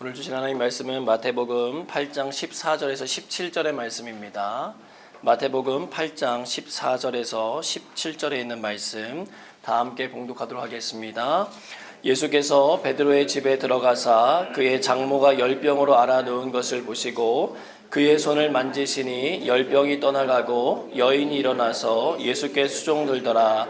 오늘 주신 하나님 말씀은 마태복음 8장 14절에서 17절의 말씀입니다. 마태복음 8장 14절에서 17절에 있는 말씀 다 함께 봉독하도록 하겠습니다. 예수께서 베드로의 집에 들어가사 그의 장모가 열병으로 알아누운 것을 보시고 그의 손을 만지시니 열병이 떠나가고 여인이 일어나서 예수께 수종 들더라.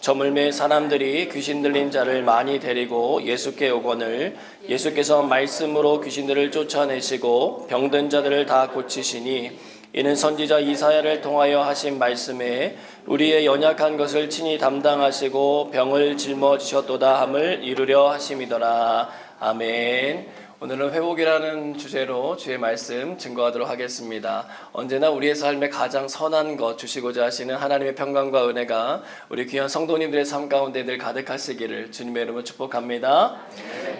저물매 사람들이 귀신 들린 자를 많이 데리고 예수께 오거늘 예수께서 말씀으로 귀신들을 쫓아내시고 병든 자들을 다 고치시니 이는 선지자 이사야를 통하여 하신 말씀에 우리의 연약한 것을 친히 담당하시고 병을 짊어지셨도다 함을 이루려 하심이더라 아멘. 오늘은 회복이라는 주제로 주의 말씀 증거하도록 하겠습니다. 언제나 우리의 삶에 가장 선한 것 주시고자 하시는 하나님의 평강과 은혜가 우리 귀한 성도님들의 삶 가운데 늘 가득하시기를 주님의 이름으로 축복합니다.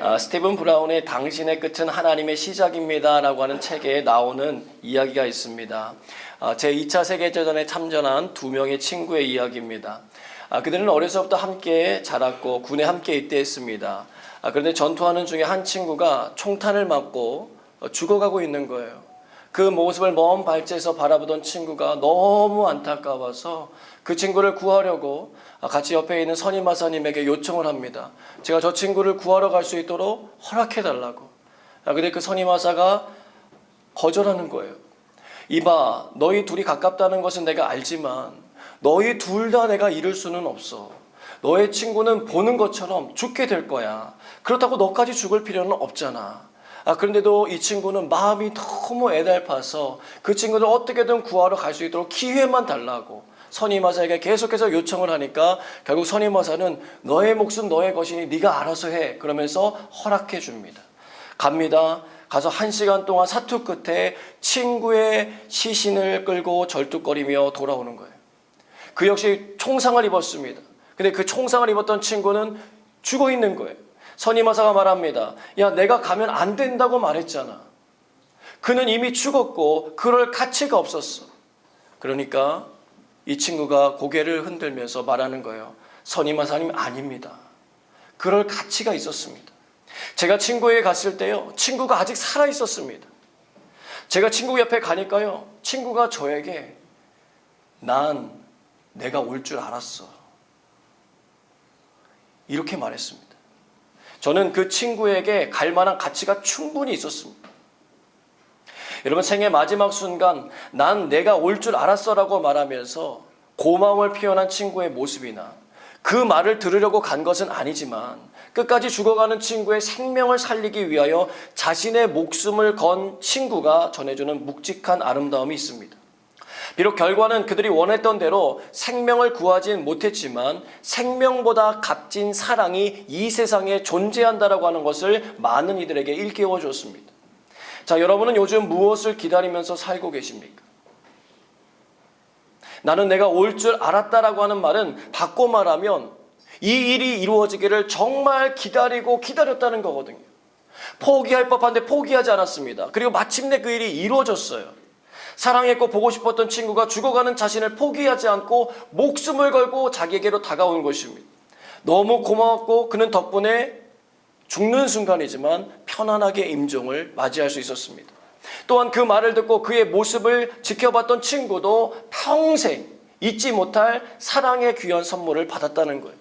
아, 스티븐 브라운의 당신의 끝은 하나님의 시작입니다라고 하는 책에 나오는 이야기가 있습니다. 아, 제 2차 세계대전에 참전한 두 명의 친구의 이야기입니다. 아, 그들은 어려서부터 함께 자랐고 군에 함께 입대했습니다. 아, 그런데 전투하는 중에 한 친구가 총탄을 맞고 어, 죽어가고 있는 거예요. 그 모습을 먼 발치에서 바라보던 친구가 너무 안타까워서 그 친구를 구하려고 아, 같이 옆에 있는 선임 마사님에게 요청을 합니다. 제가 저 친구를 구하러 갈 수 있도록 허락해 달라고. 아, 근데 그 선임 마사가 거절하는 거예요. 이봐, 너희 둘이 가깝다는 것은 내가 알지만 너희 둘 다 내가 이룰 수는 없어. 너의 친구는 보는 것처럼 죽게 될 거야. 그렇다고 너까지 죽을 필요는 없잖아. 아, 그런데도 이 친구는 마음이 너무 애달파서 그 친구를 어떻게든 구하러 갈 수 있도록 기회만 달라고 선임마사에게 계속해서 요청을 하니까 결국 선임마사는 너의 목숨 너의 것이니 네가 알아서 해 그러면서 허락해 줍니다. 갑니다. 가서 한 시간 동안 사투 끝에 친구의 시신을 끌고 절뚝거리며 돌아오는 거예요. 그 역시 총상을 입었습니다. 근데 그 총상을 입었던 친구는 죽어 있는 거예요. 선임마사가 말합니다. 야, 내가 가면 안 된다고 말했잖아. 그는 이미 죽었고 그럴 가치가 없었어. 그러니까 이 친구가 고개를 흔들면서 말하는 거예요. 선임마사님 아닙니다. 그럴 가치가 있었습니다. 제가 친구에게 갔을 때요. 친구가 아직 살아 있었습니다. 제가 친구 옆에 가니까요. 친구가 저에게 난 내가 올 줄 알았어. 이렇게 말했습니다. 저는 그 친구에게 갈 만한 가치가 충분히 있었습니다. 여러분 생애 마지막 순간 난 내가 올 줄 알았어라고 말하면서 고마움을 표현한 친구의 모습이나 그 말을 들으려고 간 것은 아니지만 끝까지 죽어가는 친구의 생명을 살리기 위하여 자신의 목숨을 건 친구가 전해주는 묵직한 아름다움이 있습니다. 비록 결과는 그들이 원했던 대로 생명을 구하진 못했지만 생명보다 값진 사랑이 이 세상에 존재한다라고 하는 것을 많은 이들에게 일깨워 줬습니다. 자, 여러분은 요즘 무엇을 기다리면서 살고 계십니까? 나는 내가 올 줄 알았다라고 하는 말은 바꿔 말하면 이 일이 이루어지기를 정말 기다리고 기다렸다는 거거든요. 포기할 법한데 포기하지 않았습니다. 그리고 마침내 그 일이 이루어졌어요. 사랑했고 보고 싶었던 친구가 죽어가는 자신을 포기하지 않고 목숨을 걸고 자기에게로 다가온 것입니다. 너무 고마웠고 그는 덕분에 죽는 순간이지만 편안하게 임종을 맞이할 수 있었습니다. 또한 그 말을 듣고 그의 모습을 지켜봤던 친구도 평생 잊지 못할 사랑의 귀한 선물을 받았다는 거예요.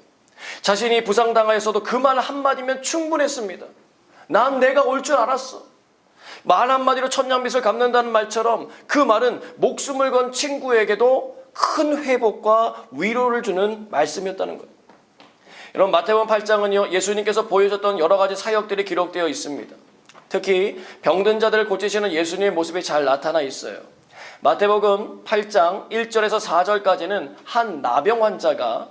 자신이 부상당하였어도 그 말 한마디면 충분했습니다. 난 내가 올 줄 알았어. 말 한마디로 천냥빚을 갚는다는 말처럼 그 말은 목숨을 건 친구에게도 큰 회복과 위로를 주는 말씀이었다는 거예요. 여러분 마태복음 8장은요 예수님께서 보여줬던 여러 가지 사역들이 기록되어 있습니다. 특히 병든 자들을 고치시는 예수님의 모습이 잘 나타나 있어요. 마태복음 8장 1절에서 4절까지는 한 나병 환자가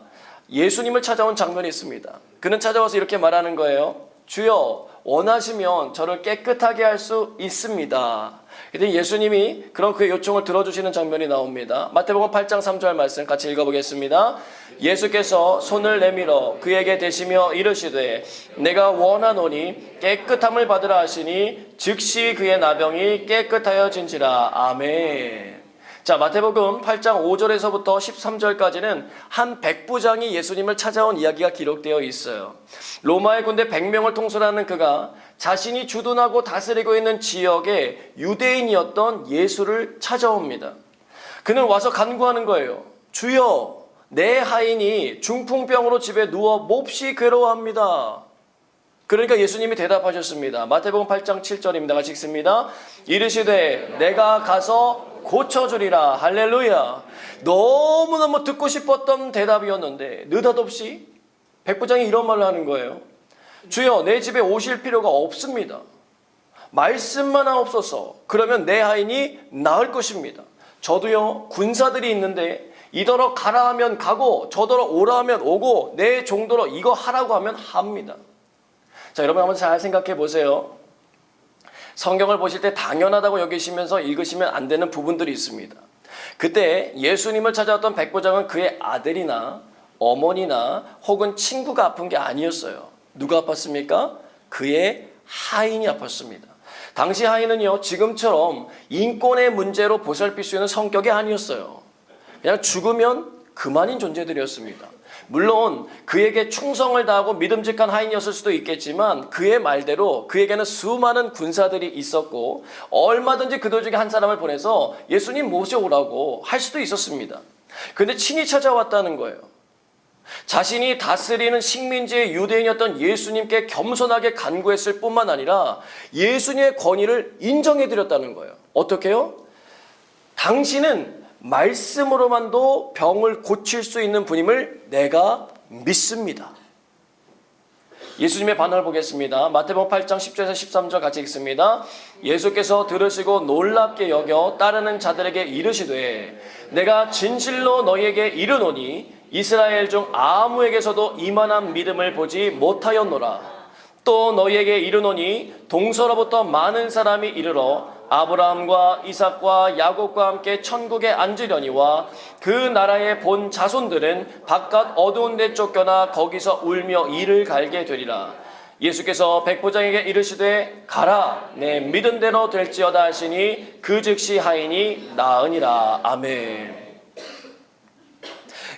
예수님을 찾아온 장면이 있습니다. 그는 찾아와서 이렇게 말하는 거예요. 주여 원하시면 저를 깨끗하게 할 수 있습니다. 그때 예수님이 그런 그의 요청을 들어주시는 장면이 나옵니다. 마태복음 8장 3절 말씀 같이 읽어보겠습니다. 예수께서 손을 내밀어 그에게 대시며 이르시되 내가 원하노니 깨끗함을 받으라 하시니 즉시 그의 나병이 깨끗하여진지라. 아멘. 자, 마태복음 8장 5절에서부터 13절까지는 한 백부장이 예수님을 찾아온 이야기가 기록되어 있어요. 로마의 군대 100명을 통솔하는 그가 자신이 주둔하고 다스리고 있는 지역의 유대인이었던 예수를 찾아옵니다. 그는 와서 간구하는 거예요. 주여, 내 하인이 중풍병으로 집에 누워 몹시 괴로워합니다. 그러니까 예수님이 대답하셨습니다. 마태복음 8장 7절입니다. 같이 읽습니다. 이르시되 내가 가서 고쳐주리라. 할렐루야. 너무너무 듣고 싶었던 대답이었는데 느닷없이 백부장이 이런 말을 하는 거예요. 주여 내 집에 오실 필요가 없습니다. 말씀만 하옵소서. 그러면 내 하인이 나을 것입니다. 저도요 군사들이 있는데 이더러 가라 하면 가고 저더러 오라 하면 오고 내 정도로 이거 하라고 하면 합니다. 자, 여러분 한번 잘 생각해 보세요. 성경을 보실 때 당연하다고 여기시면서 읽으시면 안 되는 부분들이 있습니다. 그때 예수님을 찾아왔던 백부장은 그의 아들이나 어머니나 혹은 친구가 아픈 게 아니었어요. 누가 아팠습니까? 그의 하인이 아팠습니다. 당시 하인은요, 지금처럼 인권의 문제로 보살필 수 있는 성격이 아니었어요. 그냥 죽으면 그만인 존재들이었습니다. 물론 그에게 충성을 다하고 믿음직한 하인이었을 수도 있겠지만 그의 말대로 그에게는 수많은 군사들이 있었고 얼마든지 그들 중에 한 사람을 보내서 예수님 모셔오라고 할 수도 있었습니다. 근데 친히 찾아왔다는 거예요. 자신이 다스리는 식민지의 유대인이었던 예수님께 겸손하게 간구했을 뿐만 아니라 예수님의 권위를 인정해 드렸다는 거예요. 어떻게요? 당신은 말씀으로만도 병을 고칠 수 있는 분임을 내가 믿습니다. 예수님의 반응을 보겠습니다. 마태복음 8장 10절에서 13절 같이 읽습니다. 예수께서 들으시고 놀랍게 여겨 따르는 자들에게 이르시되 내가 진실로 너희에게 이르노니 이스라엘 중 아무에게서도 이만한 믿음을 보지 못하였노라. 또 너희에게 이르노니 동서로부터 많은 사람이 이르러 아브라함과 이삭과 야곱과 함께 천국에 앉으려니와 그 나라의 본 자손들은 바깥 어두운 데 쫓겨나 거기서 울며 이를 갈게 되리라. 예수께서 백부장에게 이르시되 가라 내 믿은 대로 될지어다 하시니 그 즉시 하인이 나으니라. 아멘.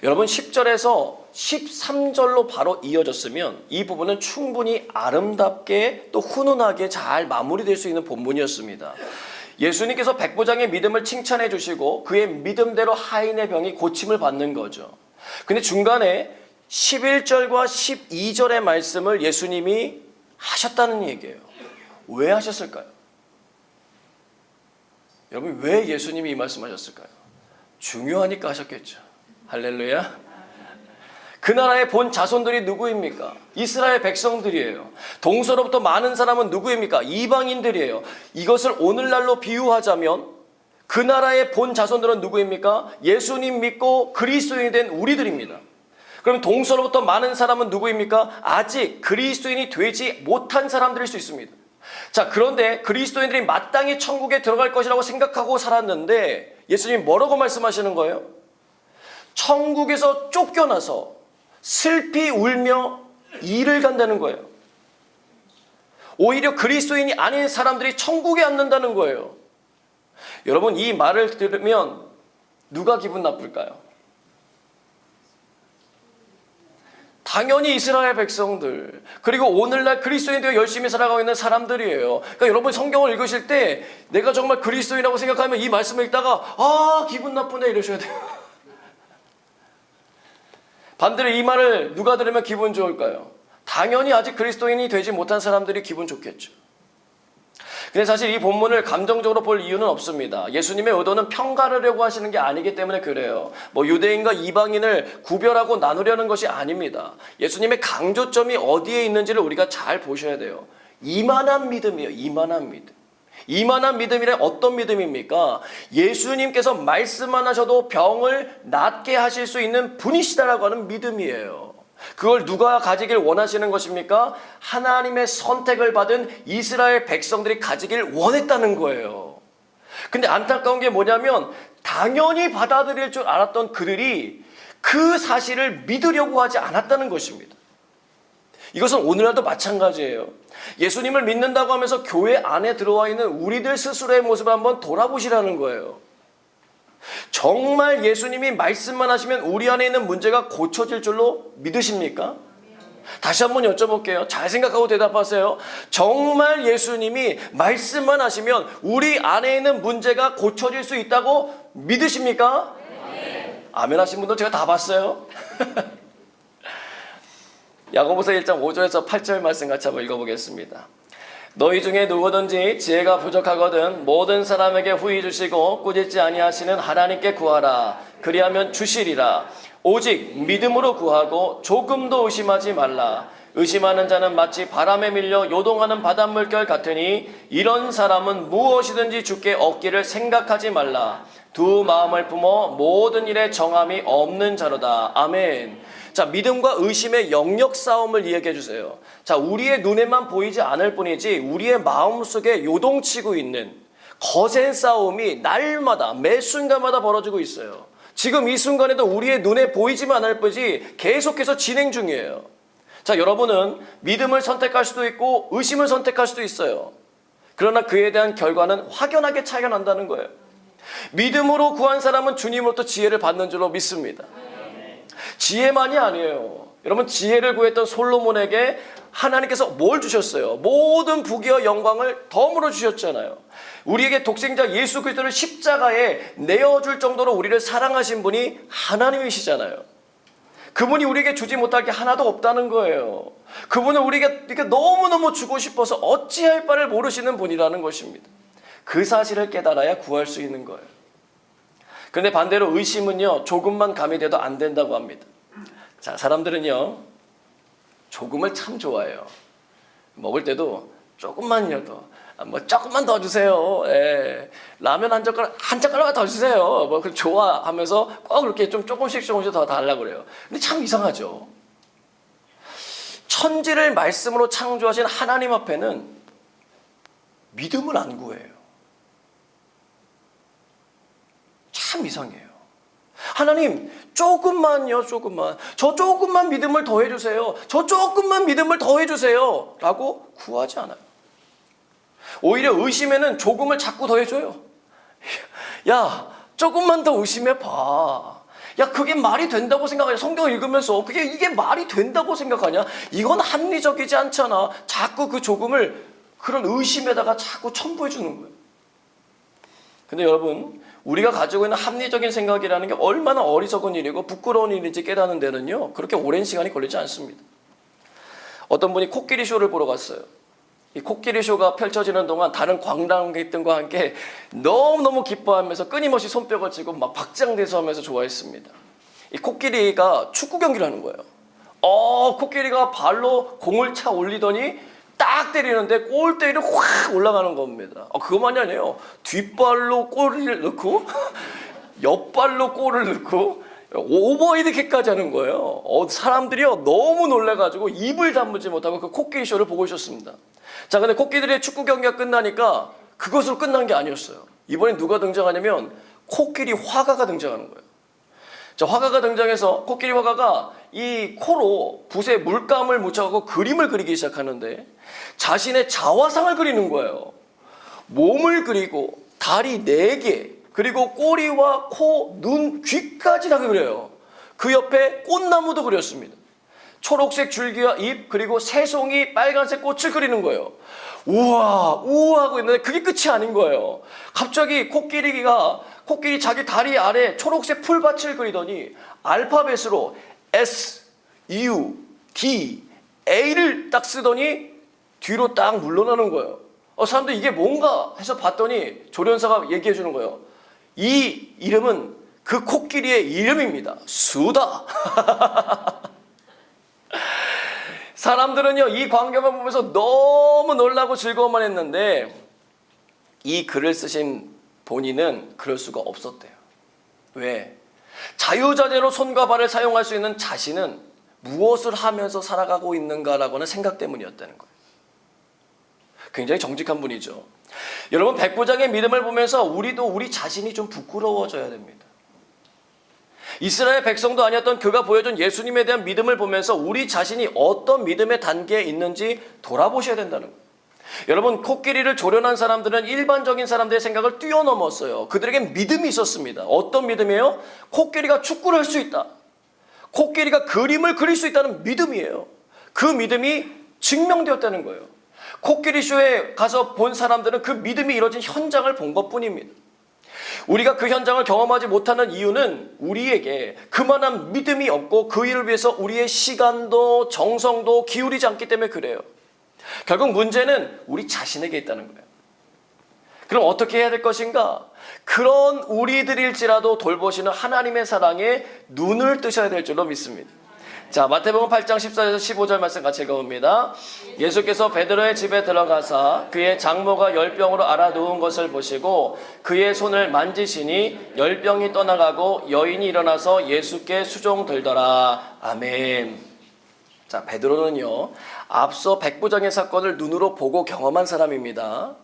여러분 10절에서 13절로 바로 이어졌으면 이 부분은 충분히 아름답게 또 훈훈하게 잘 마무리될 수 있는 본문이었습니다. 예수님께서 백부장의 믿음을 칭찬해 주시고 그의 믿음대로 하인의 병이 고침을 받는 거죠. 근데 중간에 11절과 12절의 말씀을 예수님이 하셨다는 얘기예요. 왜 하셨을까요? 여러분 왜 예수님이 이 말씀하셨을까요? 중요하니까 하셨겠죠. 할렐루야. 그 나라의 본 자손들이 누구입니까? 이스라엘 백성들이에요. 동서로부터 많은 사람은 누구입니까? 이방인들이에요. 이것을 오늘날로 비유하자면 그 나라의 본 자손들은 누구입니까? 예수님 믿고 그리스도인이 된 우리들입니다. 그럼 동서로부터 많은 사람은 누구입니까? 아직 그리스도인이 되지 못한 사람들일 수 있습니다. 자, 그런데 그리스도인들이 마땅히 천국에 들어갈 것이라고 생각하고 살았는데 예수님 뭐라고 말씀하시는 거예요? 천국에서 쫓겨나서 슬피 울며 일을 간다는 거예요. 오히려 그리스도인이 아닌 사람들이 천국에 앉는다는 거예요. 여러분 이 말을 들으면 누가 기분 나쁠까요? 당연히 이스라엘 백성들 그리고 오늘날 그리스도인 되어 열심히 살아가고 있는 사람들이에요. 그러니까 여러분 성경을 읽으실 때 내가 정말 그리스도인이라고 생각하면 이 말씀을 읽다가 아 기분 나쁘네 이러셔야 돼요. 반대로 이 말을 누가 들으면 기분 좋을까요? 당연히 아직 그리스도인이 되지 못한 사람들이 기분 좋겠죠. 근데 사실 이 본문을 감정적으로 볼 이유는 없습니다. 예수님의 의도는 평가하려고 하시는 게 아니기 때문에 그래요. 뭐 유대인과 이방인을 구별하고 나누려는 것이 아닙니다. 예수님의 강조점이 어디에 있는지를 우리가 잘 보셔야 돼요. 이만한 믿음이에요. 이만한 믿음. 이만한 믿음이란 어떤 믿음입니까? 예수님께서 말씀만 하셔도 병을 낫게 하실 수 있는 분이시다라고 하는 믿음이에요. 그걸 누가 가지길 원하시는 것입니까? 하나님의 선택을 받은 이스라엘 백성들이 가지길 원했다는 거예요. 근데 안타까운 게 뭐냐면 당연히 받아들일 줄 알았던 그들이 그 사실을 믿으려고 하지 않았다는 것입니다. 이것은 오늘날도 마찬가지예요. 예수님을 믿는다고 하면서 교회 안에 들어와 있는 우리들 스스로의 모습을 한번 돌아보시라는 거예요. 정말 예수님이 말씀만 하시면 우리 안에 있는 문제가 고쳐질 줄로 믿으십니까? 다시 한번 여쭤볼게요. 잘 생각하고 대답하세요. 정말 예수님이 말씀만 하시면 우리 안에 있는 문제가 고쳐질 수 있다고 믿으십니까? 아멘 하신 분들 제가 다 봤어요. 야고보서 1장 5절에서 8절 말씀 같이 한번 읽어보겠습니다. 너희 중에 누구든지 지혜가 부족하거든 모든 사람에게 후히 주시고 꾸짖지 아니하시는 하나님께 구하라. 그리하면 주시리라. 오직 믿음으로 구하고 조금도 의심하지 말라. 의심하는 자는 마치 바람에 밀려 요동하는 바닷물결 같으니 이런 사람은 무엇이든지 주께 얻기를 생각하지 말라. 두 마음을 품어 모든 일에 정함이 없는 자로다. 아멘 자, 믿음과 의심의 영역 싸움을 이야기해 주세요. 자, 우리의 눈에만 보이지 않을 뿐이지 우리의 마음 속에 요동치고 있는 거센 싸움이 날마다 매 순간마다 벌어지고 있어요. 지금 이 순간에도 우리의 눈에 보이지만 않을 뿐이지 계속해서 진행 중이에요. 자, 여러분은 믿음을 선택할 수도 있고 의심을 선택할 수도 있어요. 그러나 그에 대한 결과는 확연하게 차이가 난다는 거예요. 믿음으로 구한 사람은 주님으로부터 지혜를 받는 줄로 믿습니다. 지혜만이 아니에요. 여러분 지혜를 구했던 솔로몬에게 하나님께서 뭘 주셨어요? 모든 부귀와 영광을 덤으로 주셨잖아요. 우리에게 독생자 예수 그리스도를 십자가에 내어줄 정도로 우리를 사랑하신 분이 하나님이시잖아요. 그분이 우리에게 주지 못할 게 하나도 없다는 거예요. 그분은 우리에게 이렇게 너무너무 주고 싶어서 어찌할 바를 모르시는 분이라는 것입니다. 그 사실을 깨달아야 구할 수 있는 거예요. 그런데 반대로 의심은요, 조금만 가미돼도 안 된다고 합니다. 자, 사람들은요, 조금을 참 좋아해요. 먹을 때도 조금만이라도, 아, 뭐, 조금만 더 주세요. 예. 라면 한 젓가락, 한 젓가락 더 주세요. 뭐, 그 좋아하면서 꼭 그렇게 좀 조금씩 조금씩 더 달라고 그래요. 근데 참 이상하죠. 천지를 말씀으로 창조하신 하나님 앞에는 믿음을 안 구해요. 참 이상해요. 하나님, 조금만요, 조금만. 저 조금만 믿음을 더해주세요. 저 조금만 믿음을 더해주세요. 라고 구하지 않아요. 오히려 의심에는 조금을 자꾸 더해줘요. 야, 조금만 더 의심해봐. 야, 그게 말이 된다고 생각하냐? 성경 읽으면서 그게 이게 말이 된다고 생각하냐? 이건 합리적이지 않잖아. 자꾸 그 조금을 그런 의심에다가 자꾸 첨부해 주는 거예요. 근데 여러분, 우리가 가지고 있는 합리적인 생각이라는 게 얼마나 어리석은 일이고 부끄러운 일인지 깨닫는 데는요, 그렇게 오랜 시간이 걸리지 않습니다. 어떤 분이 코끼리 쇼를 보러 갔어요. 이 코끼리 쇼가 펼쳐지는 동안 다른 관람객들과 함께 너무너무 기뻐하면서 끊임없이 손뼉을 치고 막 박장대소 하면서 좋아했습니다. 이 코끼리가 축구 경기를 하는 거예요. 어, 코끼리가 발로 공을 차 올리더니 딱 때리는데 골대로 확 올라가는 겁니다. 어, 그것만이 아니에요. 뒷발로 골을 넣고 옆발로 골을 넣고 오버헤드킥까지 하는 거예요. 어, 사람들이요 너무 놀래가지고 입을 다물지 못하고 그 코끼리 쇼를 보고 있었습니다. 자, 근데 코끼리의 축구 경기가 끝나니까 그것으로 끝난 게 아니었어요. 이번엔 누가 등장하냐면 코끼리 화가가 등장하는 거예요. 자, 화가가 등장해서 코끼리 화가가 이 코로 붓에 물감을 묻혀갖고 그림을 그리기 시작하는데 자신의 자화상을 그리는 거예요. 몸을 그리고 다리 네 개, 그리고 꼬리와 코, 눈, 귀까지 다 그려요. 그 옆에 꽃나무도 그렸습니다. 초록색 줄기와 잎, 그리고 새송이 빨간색 꽃을 그리는 거예요. 우와, 우와 하고 있는데 그게 끝이 아닌 거예요. 갑자기 코끼리가, 코끼리 자기 다리 아래 초록색 풀밭을 그리더니 알파벳으로 S, U, D, A를 딱 쓰더니 뒤로 딱 물러나는 거예요. 어, 사람들 이게 뭔가 해서 봤더니 조련사가 얘기해 주는 거예요. 이 이름은 그 코끼리의 이름입니다. 수다. 사람들은요, 이 광경을 보면서 너무 놀라고 즐거워만 했는데, 이 글을 쓰신 본인은 그럴 수가 없었대요. 왜? 자유자재로 손과 발을 사용할 수 있는 자신은 무엇을 하면서 살아가고 있는가라고는 생각 때문이었다는 거예요. 굉장히 정직한 분이죠. 여러분, 백부장의 믿음을 보면서 우리도 우리 자신이 좀 부끄러워져야 됩니다. 이스라엘 백성도 아니었던 그가 보여준 예수님에 대한 믿음을 보면서 우리 자신이 어떤 믿음의 단계에 있는지 돌아보셔야 된다는 거예요. 여러분 코끼리를 조련한 사람들은 일반적인 사람들의 생각을 뛰어넘었어요. 그들에겐 믿음이 있었습니다. 어떤 믿음이에요? 코끼리가 축구를 할 수 있다. 코끼리가 그림을 그릴 수 있다는 믿음이에요. 그 믿음이 증명되었다는 거예요. 코끼리 쇼에 가서 본 사람들은 그 믿음이 이루어진 현장을 본 것뿐입니다. 우리가 그 현장을 경험하지 못하는 이유는 우리에게 그만한 믿음이 없고 그 일을 위해서 우리의 시간도 정성도 기울이지 않기 때문에 그래요. 결국 문제는 우리 자신에게 있다는 거예요. 그럼 어떻게 해야 될 것인가? 그런 우리들일지라도 돌보시는 하나님의 사랑에 눈을 뜨셔야 될 줄로 믿습니다. 자, 마태복음 8장 14절에서 15절 말씀 같이 읽어봅니다. 예수께서 베드로의 집에 들어가사 그의 장모가 열병으로 알아누운 것을 보시고 그의 손을 만지시니 열병이 떠나가고 여인이 일어나서 예수께 수종 들더라. 아멘. 자, 베드로는요, 앞서 백부장의 사건을 눈으로 보고 경험한 사람입니다.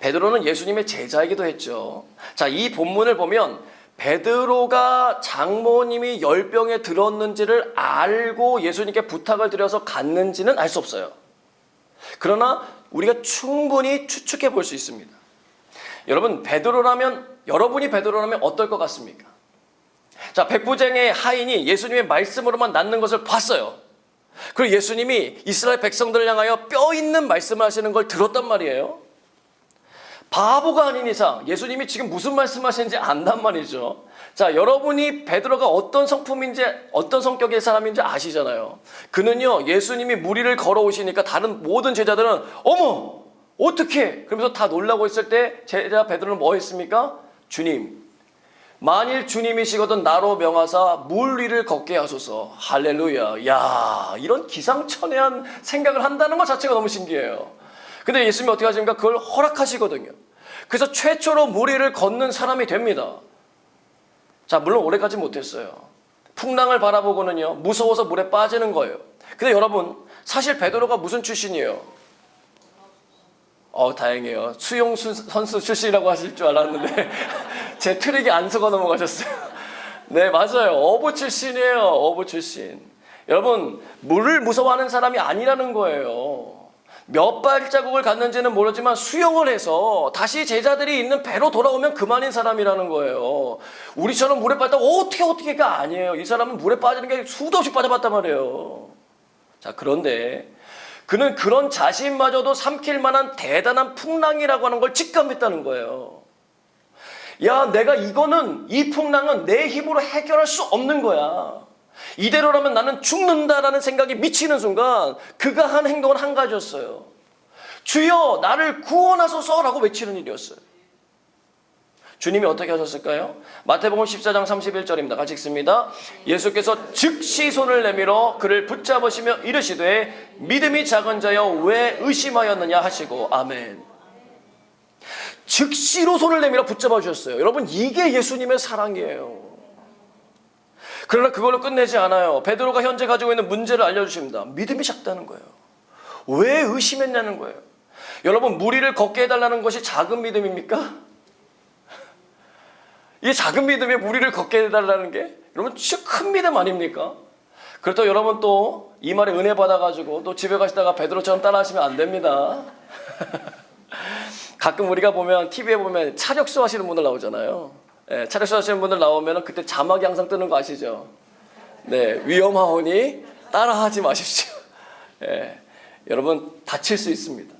베드로는 예수님의 제자이기도 했죠. 자, 이 본문을 보면 베드로가 장모님이 열병에 들었는지를 알고 예수님께 부탁을 드려서 갔는지는 알 수 없어요. 그러나 우리가 충분히 추측해 볼 수 있습니다. 여러분, 베드로라면, 여러분이 베드로라면 어떨 것 같습니까? 자, 백부장의 하인이 예수님의 말씀으로만 낫는 것을 봤어요. 그리고 예수님이 이스라엘 백성들을 향하여 뼈 있는 말씀을 하시는 걸 들었단 말이에요. 바보가 아닌 이상 예수님이 지금 무슨 말씀하시는지 안단 말이죠. 자, 여러분이 베드로가 어떤 성품인지 어떤 성격의 사람인지 아시잖아요. 그는요 예수님이 무리를 걸어오시니까 다른 모든 제자들은 어머 어떻게 그러면서 다 놀라고 있을 때 제자 베드로는 뭐 했습니까? 주님 만일 주님이시거든 나로 명하사 물 위를 걷게 하소서. 할렐루야. 야 이런 기상천외한 생각을 한다는 것 자체가 너무 신기해요. 근데 예수님이 어떻게 하십니까? 그걸 허락하시거든요. 그래서 최초로 물 위를 걷는 사람이 됩니다. 자 물론 오래가지 못했어요. 풍랑을 바라보고는요 무서워서 물에 빠지는 거예요. 근데 여러분 사실 베드로가 무슨 출신이에요? 어 다행이에요. 수용 수- 선수 출신이라고 하실 줄 알았는데 제 트릭이 안 속아 넘어가셨어요. 네 맞아요. 어부 출신이에요. 어부 출신. 여러분 물을 무서워하는 사람이 아니라는 거예요. 몇 발자국을 갔는지는 모르지만 수영을 해서 다시 제자들이 있는 배로 돌아오면 그만인 사람이라는 거예요. 우리처럼 물에 빠졌다고 어떻게 어떻게가 아니에요. 이 사람은 물에 빠지는 게 수도 없이 빠져봤단 말이에요. 자 그런데 그는 그런 자신마저도 삼킬 만한 대단한 풍랑이라고 하는 걸 직감했다는 거예요. 야, 내가 이거는 이 풍랑은 내 힘으로 해결할 수 없는 거야. 이대로라면 나는 죽는다라는 생각이 미치는 순간 그가 한 행동은 한 가지였어요. 주여 나를 구원하소서 라고 외치는 일이었어요. 주님이 어떻게 하셨을까요? 마태복음 14장 31절입니다. 같이 읽습니다. 예수께서 즉시 손을 내밀어 그를 붙잡으시며 이르시되 믿음이 작은 자여 왜 의심하였느냐 하시고 아멘. 즉시로 손을 내밀어 붙잡아 주셨어요. 여러분 이게 예수님의 사랑이에요. 그러나 그걸로 끝내지 않아요. 베드로가 현재 가지고 있는 문제를 알려주십니다. 믿음이 작다는 거예요. 왜 의심했냐는 거예요. 여러분 무리를 걷게 해달라는 것이 작은 믿음입니까? 이 작은 믿음에 무리를 걷게 해달라는 게 여러분 진짜 큰 믿음 아닙니까? 그렇다고 여러분 또 이 말에 은혜 받아가지고 또 집에 가시다가 베드로처럼 따라하시면 안 됩니다. 가끔 우리가 보면 TV에 보면 차력수 하시는 분들 나오잖아요. 예, 차력수 하시는 분들 나오면 그때 자막이 항상 뜨는 거 아시죠? 네, 위험하오니 따라하지 마십시오. 예, 여러분 다칠 수 있습니다.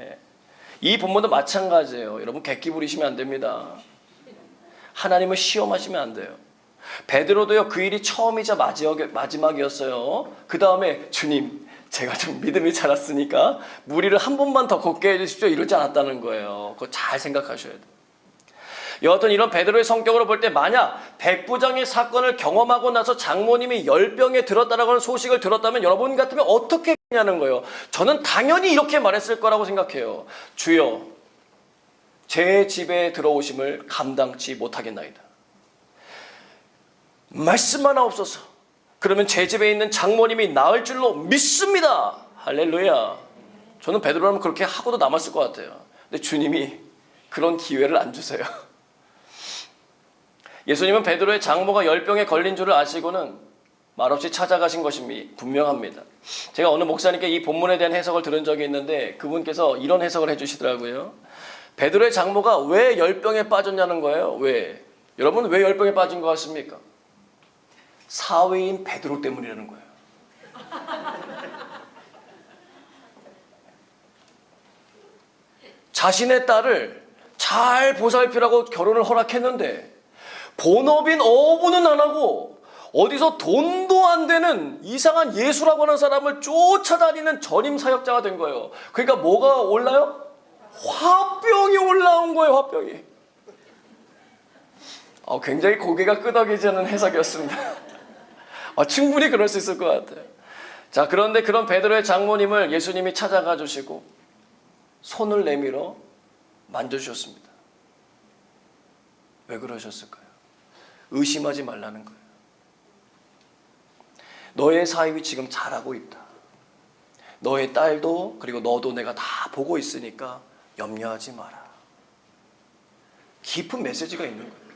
예, 이 본문도 마찬가지예요. 여러분 객기 부리시면 안 됩니다. 하나님을 시험하시면 안 돼요. 베드로도요 그 일이 처음이자 마지막- 마지막이었어요. 그 다음에 주님 제가 좀 믿음이 자랐으니까 무리를 한 번만 더 걷게 해주십시오 이러지 않았다는 거예요. 그거 잘 생각하셔야 돼요. 여하튼 이런 베드로의 성격으로 볼 때 만약 백부장의 사건을 경험하고 나서 장모님이 열병에 들었다라고 하는 소식을 들었다면 여러분 같으면 어떻게 했냐는 거예요. 저는 당연히 이렇게 말했을 거라고 생각해요. 주여 제 집에 들어오심을 감당치 못하겠나이다. 말씀만 하옵소서. 그러면 제 집에 있는 장모님이 나을 줄로 믿습니다. 할렐루야. 저는 베드로라면 그렇게 하고도 남았을 것 같아요. 근데 주님이 그런 기회를 안 주세요. 예수님은 베드로의 장모가 열병에 걸린 줄을 아시고는 말없이 찾아가신 것이 분명합니다. 제가 어느 목사님께 이 본문에 대한 해석을 들은 적이 있는데 그분께서 이런 해석을 해주시더라고요. 베드로의 장모가 왜 열병에 빠졌냐는 거예요. 왜? 여러분 왜 열병에 빠진 것 같습니까? 사위인 베드로 때문이라는 거예요. 자신의 딸을 잘 보살피라고 결혼을 허락했는데 본업인 어부는 안 하고 어디서 돈도 안 되는 이상한 예수라고 하는 사람을 쫓아다니는 전임 사역자가 된 거예요. 그러니까 뭐가 올라요? 화병이 올라온 거예요, 화병이. 어, 굉장히 고개가 끄덕이지는 해석이었습니다. 어, 충분히 그럴 수 있을 것 같아요. 자, 그런데 그런 베드로의 장모님을 예수님이 찾아가 주시고 손을 내밀어 만져주셨습니다. 왜 그러셨을까요? 의심하지 말라는 거예요. 너의 사입이 지금 잘하고 있다. 너의 딸도 그리고 너도 내가 다 보고 있으니까 염려하지 마라. 깊은 메시지가 있는 거예요.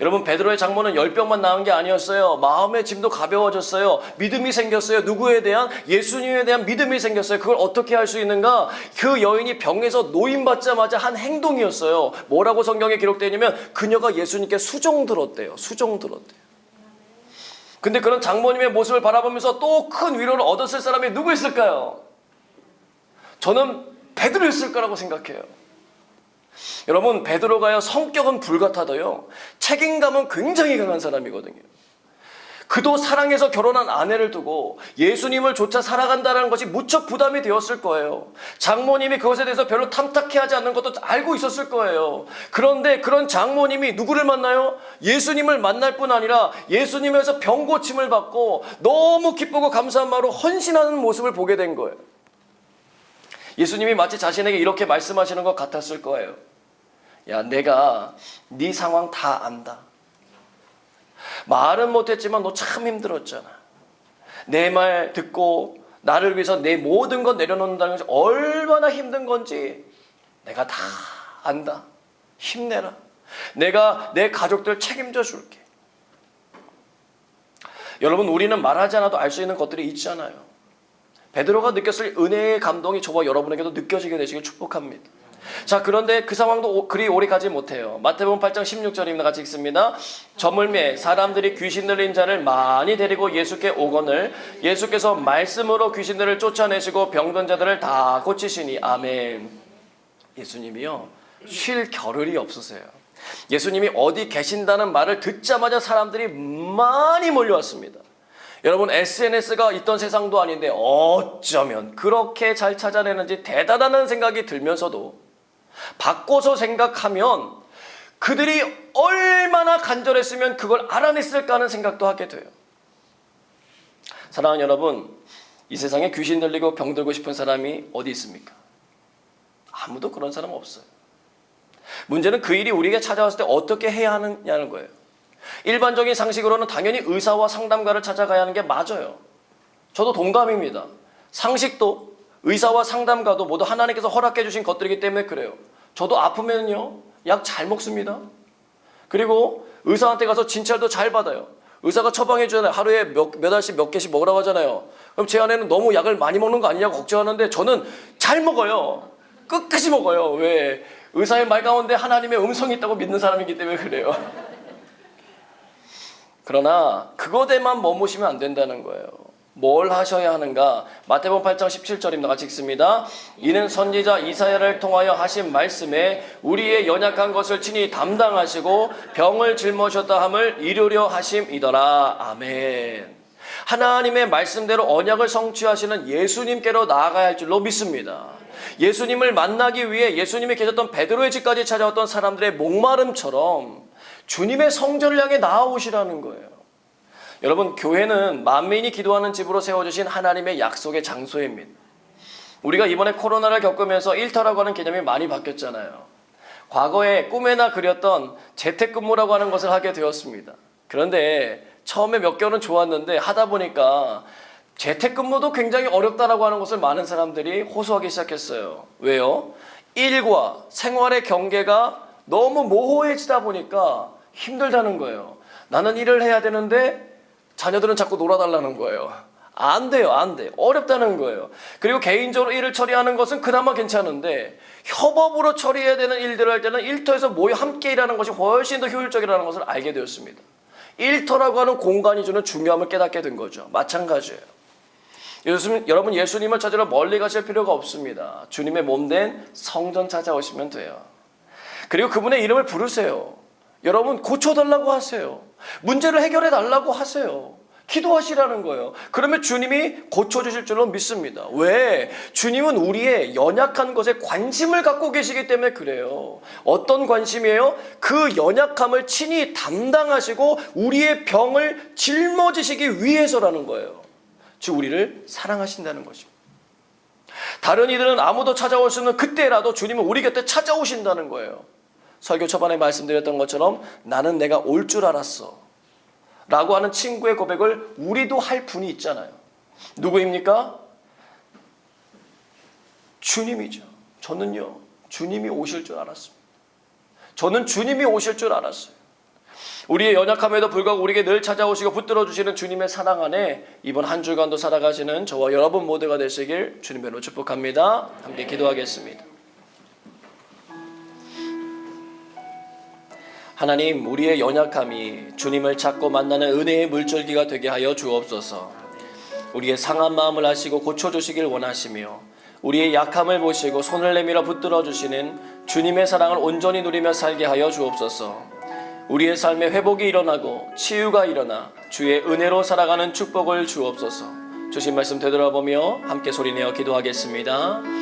여러분 베드로의 장모는 열병만 나은 게 아니었어요. 마음의 짐도 가벼워졌어요. 믿음이 생겼어요. 누구에 대한 예수님에 대한 믿음이 생겼어요. 그걸 어떻게 할 수 있는가? 그 여인이 병에서 노인받자마자 한 행동이었어요. 뭐라고 성경에 기록되어 있냐면 그녀가 예수님께 수종 들었대요. 수종 들었대요. 근데 그런 장모님의 모습을 바라보면서 또 큰 위로를 얻었을 사람이 누구 있을까요? 저는 베드로였을 거라고 생각해요. 여러분 베드로가요 성격은 불같아도요 책임감은 굉장히 강한 사람이거든요. 그도 사랑해서 결혼한 아내를 두고 예수님을 조차 살아간다는 것이 무척 부담이 되었을 거예요. 장모님이 그것에 대해서 별로 탐탁해 하지 않는 것도 알고 있었을 거예요. 그런데 그런 장모님이 누구를 만나요? 예수님을 만날 뿐 아니라 예수님에서 병 고침을 받고 너무 기쁘고 감사한 마음으로 헌신하는 모습을 보게 된 거예요. 예수님이 마치 자신에게 이렇게 말씀하시는 것 같았을 거예요. 야, 내가 네 상황 다 안다. 말은 못했지만 너 참 힘들었잖아. 내 말 듣고 나를 위해서 내 모든 것 내려놓는다는 것이 얼마나 힘든 건지 내가 다 안다. 힘내라. 내가 내 가족들 책임져 줄게. 여러분 우리는 말하지 않아도 알 수 있는 것들이 있잖아요. 베드로가 느꼈을 은혜의 감동이 저와 여러분에게도 느껴지게 되시길 축복합니다. 자, 그런데 그 상황도 오- 그리 오래 가지 못해요. 마태복음 8장 16절입니다. 같이 읽습니다. 저물매 사람들이 귀신 들린 자를 많이 데리고 예수께 오거늘 예수께서 말씀으로 귀신들을 쫓아내시고 병든 자들을 다 고치시니 아멘. 예수님이요. 쉴 겨를이 없으세요. 예수님이 어디 계신다는 말을 듣자마자 사람들이 많이 몰려왔습니다. 여러분 SNS가 있던 세상도 아닌데 어쩌면 그렇게 잘 찾아내는지 대단하다는 생각이 들면서도 바꿔서 생각하면 그들이 얼마나 간절했으면 그걸 알아냈을까 하는 생각도 하게 돼요. 사랑하는 여러분, 이 세상에 귀신 들리고 병 들고 싶은 사람이 어디 있습니까? 아무도 그런 사람 없어요. 문제는 그 일이 우리에게 찾아왔을 때 어떻게 해야 하느냐는 거예요. 일반적인 상식으로는 당연히 의사와 상담가를 찾아가야 하는 게 맞아요. 저도 동감입니다. 상식도 의사와 상담가도 모두 하나님께서 허락해 주신 것들이기 때문에 그래요. 저도 아프면요. 약 잘 먹습니다. 그리고 의사한테 가서 진찰도 잘 받아요. 의사가 처방해 주잖아요. 하루에 몇, 몇 알씩 몇 개씩 먹으라고 하잖아요. 그럼 제 아내는 너무 약을 많이 먹는 거 아니냐고 걱정하는데 저는 잘 먹어요. 끝까지 먹어요. 왜? 의사의 말 가운데 하나님의 음성이 있다고 믿는 사람이기 때문에 그래요. 그러나 그것에만 머무시면 안 된다는 거예요. 뭘 하셔야 하는가? 마태복음 8장 17절입니다. 같이 읽습니다. 이는 선지자 이사야를 통하여 하신 말씀에 우리의 연약한 것을 친히 담당하시고 병을 짊어졌다 함을 이루려 하심이더라. 아멘. 하나님의 말씀대로 언약을 성취하시는 예수님께로 나아가야 할 줄로 믿습니다. 예수님을 만나기 위해 예수님이 계셨던 베드로의 집까지 찾아왔던 사람들의 목마름처럼 주님의 성전을 향해 나아오시라는 거예요. 여러분, 교회는 만민이 기도하는 집으로 세워주신 하나님의 약속의 장소입니다. 우리가 이번에 코로나를 겪으면서 일터라고 하는 개념이 많이 바뀌었잖아요. 과거에 꿈에나 그렸던 재택근무라고 하는 것을 하게 되었습니다. 그런데 처음에 몇 개월은 좋았는데 하다 보니까 재택근무도 굉장히 어렵다라고 하는 것을 많은 사람들이 호소하기 시작했어요. 왜요? 일과 생활의 경계가 너무 모호해지다 보니까 힘들다는 거예요. 나는 일을 해야 되는데 자녀들은 자꾸 놀아달라는 거예요. 안 돼요, 안 돼. 어렵다는 거예요. 그리고 개인적으로 일을 처리하는 것은 그나마 괜찮은데 협업으로 처리해야 되는 일들을 할 때는 일터에서 모여 함께 일하는 것이 훨씬 더 효율적이라는 것을 알게 되었습니다. 일터라고 하는 공간이 주는 중요함을 깨닫게 된 거죠. 마찬가지예요. 요즘 여러분 예수님을 찾으러 멀리 가실 필요가 없습니다. 주님의 몸 된 성전 찾아오시면 돼요. 그리고 그분의 이름을 부르세요. 여러분 고쳐달라고 하세요. 문제를 해결해 달라고 하세요. 기도하시라는 거예요. 그러면 주님이 고쳐주실 줄로 믿습니다. 왜? 주님은 우리의 연약한 것에 관심을 갖고 계시기 때문에 그래요. 어떤 관심이에요? 그 연약함을 친히 담당하시고 우리의 병을 짊어지시기 위해서라는 거예요. 즉 우리를 사랑하신다는 것입니다. 다른 이들은 아무도 찾아올 수 없는 그때라도 주님은 우리 곁에 찾아오신다는 거예요. 설교 초반에 말씀드렸던 것처럼 나는 내가 올 줄 알았어. 라고 하는 친구의 고백을 우리도 할 분이 있잖아요. 누구입니까? 주님이죠. 저는요, 주님이 오실 줄 알았습니다. 저는 주님이 오실 줄 알았어요. 우리의 연약함에도 불구하고 우리에게 늘 찾아오시고 붙들어 주시는 주님의 사랑 안에 이번 한 주간도 살아가시는 저와 여러분 모두가 되시길 주님으로 축복합니다. 함께 기도하겠습니다. 하나님, 우리의 연약함이 주님을 찾고 만나는 은혜의 물줄기가 되게 하여 주옵소서. 우리의 상한 마음을 아시고 고쳐 주시길 원하시며 우리의 약함을 보시고 손을 내밀어 붙들어 주시는 주님의 사랑을 온전히 누리며 살게 하여 주옵소서. 우리의 삶에 회복이 일어나고 치유가 일어나 주의 은혜로 살아가는 축복을 주옵소서. 주신 말씀 되돌아보며 함께 소리내어 기도하겠습니다.